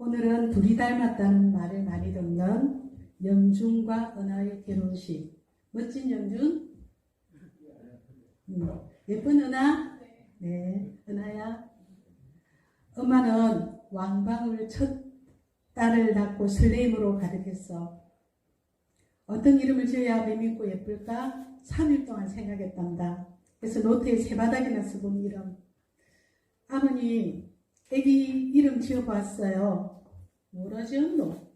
오늘은 둘이 닮았다는 말을 많이 듣는 영준과 은하의 결혼식. 멋진 영준? 음, 예쁜 은하? 네, 은하야. 엄마는 왕방울 첫 딸을 낳고 설레임으로 가득했어. 어떤 이름을 지어야 매밌고 예쁠까? 3일 동안 생각했단다. 그래서 노트에 세 바닥이나 써본 이름. 아버님, 애기 이름 지어봤어요. 뭐라 지었노?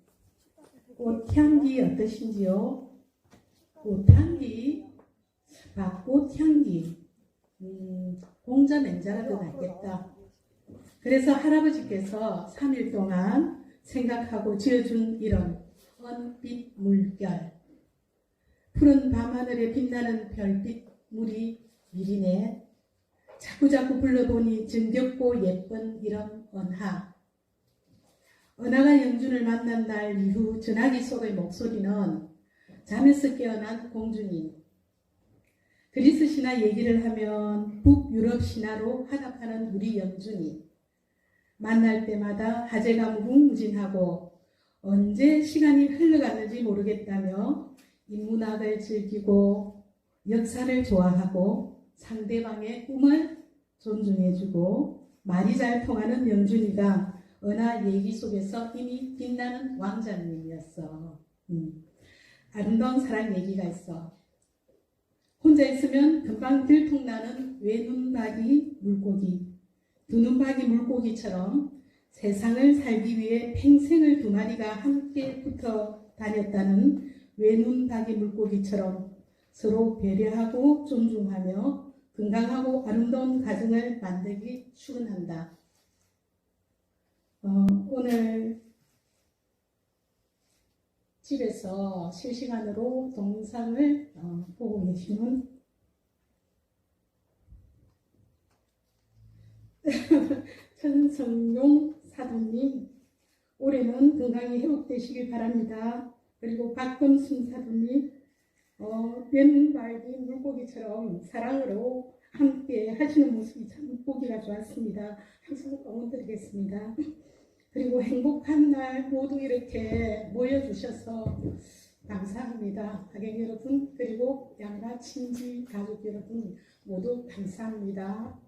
꽃향기 어떠신지요? 꽃향기? 밭꽃향기. 음, 공자 맹자라도 낫겠다. 그래서 할아버지께서 3일 동안 생각하고 지어준 이름, 은빛 물결. 푸른 밤하늘에 빛나는 별빛 물이 미리네. 자꾸자꾸 불러보니 정겹고 예쁜 이름 은하. 은하가 영준을 만난 날 이후 전화기 속의 목소리는 잠에서 깨어난 공주님. 그리스 신화 얘기를 하면 북유럽 신화로 화답하는 우리 영준이. 만날 때마다 하재가 무궁무진하고 언제 시간이 흘러갔는지 모르겠다며 인문학을 즐기고 역사를 좋아하고 상대방의 꿈을 존중해주고 말이 잘 통하는 영준이가 은하 얘기 속에서 이미 빛나는 왕자님이었어. 음. 아름다운 사랑 얘기가 있어. 혼자 있으면 금방 들통나는 외눈박이 물고기, 두눈박이 물고기처럼 세상을 살기 위해 평생을 두 마리가 함께 붙어 다녔다는 외눈박이 물고기처럼 서로 배려하고 존중하며 건강하고 아름다운 가정을 만들기 축원한다. 어, 오늘 집에서 실시간으로 동영상을 어, 보고 계시는 천성용 사부님 올해는 건강히 회복되시길 바랍니다. 그리고 박금순 사부님 어, 변발기 물고기처럼 사랑으로 함께 하시는 모습이 참 보기가 좋았습니다. 항상 응원드리겠습니다. 그리고 행복한 날 모두 이렇게 모여주셔서 감사합니다. 가객 여러분 그리고 양가 친지 가족 여러분 모두 감사합니다.